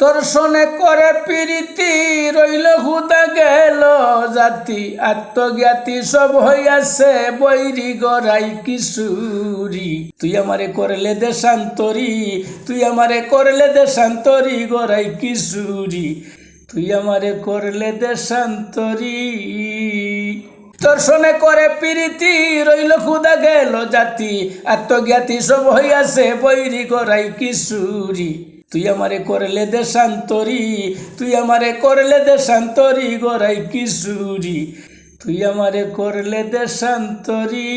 তোর শোনে করে প্রীতি রইল, হুদা গেল। জাতি আত্মজ্ঞাতি সব হইয়াছে, বৈরি গড়াই কিশোরী। তুই আমারে করলে দেশান্তরি, তুই আমারে করলে দেশান্তরি গড়াই কিশোরী। তুই আমারে করলে দেশান্তরি। তোর শোনে করে প্রীতি রইল খুদা গেল। জাতি আত্মজ্ঞাতি সব হইয়াছে, বৈরি গড়াই কিশোরী। তুই আমারে করলে দেশান্তরি, তুই আমারে করলে দেশান্তরি গড়াই কিশোরী। তুই আমারে করলে দেশান্তরি,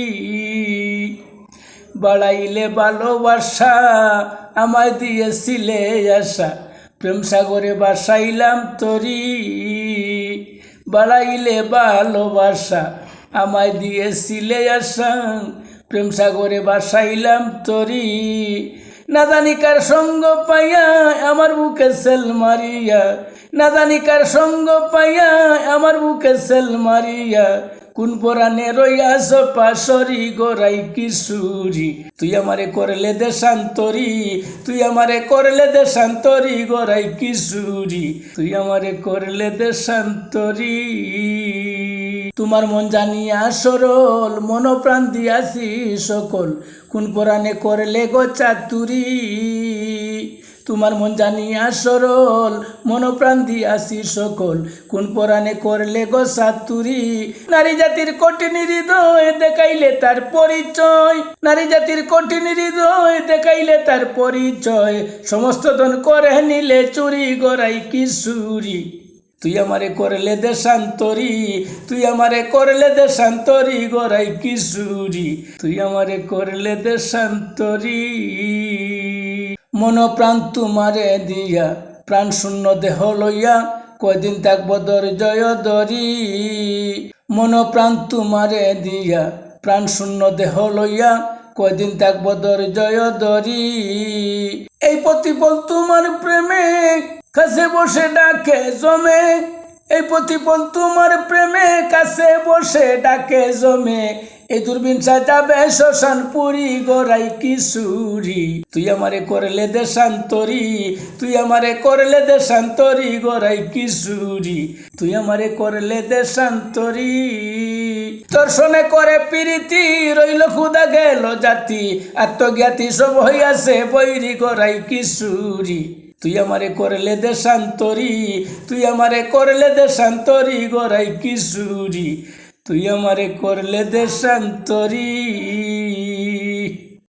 বাড়াইলে ভালোবাসা, আমায় দিয়েছিলে আশা। প্রেম সাগরে বাসাইলাম তরি, বাড়াইলে ভালোবাসা, আমায় দিয়েছিলে আশা। প্রেম সাগরে বাসাইলাম তরি না জানি কার সঙ্গ পাইয়া আমার বুকে সেল মারিয়া। না জানি কার সঙ্গ পাইয়া আমার বুকে সেল মারিয়া। কোন পরাণে রইয়াছ পাশরি গোরাই কিশোরী তুই আমারে করলে দেশান্তরি, তুই আমারে করলে দেশান্তরি গোরাই কিশোরী তুই আমারে করলে দেশান্তরি। তোমার মন জানিয়া সরল, মনোপ্রাণ দিয়াছি সকল। কোন পরাণে করলে গো চাতুরি? তোমার মন জানিয়া সরল, মনোপ্রাণ দিয়াছি সকল। কোন পরাণে করলে গো সাতুরি নারী জাতির কঠিন হৃদয় দেখাইলে তার পরিচয়। নারী জাতির কঠিন হৃদয় দেখাইলে তার পরিচয়। সমস্ত ধন করে নিলে চুরি গড়াই কিশোরী। তুই আমারে করলে দেশান্তরি, তুই আমারে করলে দেশান্তরি গড়াই কিশোরী, তুই আমারে করলে দেশান্তরি। মন প্রাণ তোমারে দিয়া, প্রাণ শূন্য দেহ লইয়া কয়দিন থাকব জয় দরি। মন প্রাণ তোমারে দিয়া, প্রাণ শূন্য দেহ লইয়া কয়দিন থাকব জয় দরি। এই প্রতিপল তোমার প্রেমে কাছে বসে ডাকে জমে। এই প্রতিপল তোমার প্রেমে কাছে বসে ডাকে জমে। এই দূরবীন সাজাবে শ্মশান পুরী গড়াই কিশোরী। তুই আমারে করলে দেশান্তরি, তুই আমারে করলে দেশান্তরি গড়াই কিশোরী। তুই আমারে করলে দেশান্তরি। তোর শোনে করে প্রীতি, রইল খুদা গেল জাতি। আত্মজ্ঞাতি সব হইয়াছে বৈরি গড়াই কিশোরী। তুই আমারে করলে দেশান্তরি তুই আমারে করলে দেশান্তরি গড়াই কিশোরী তুই আমারে করলে দেশান্তরি।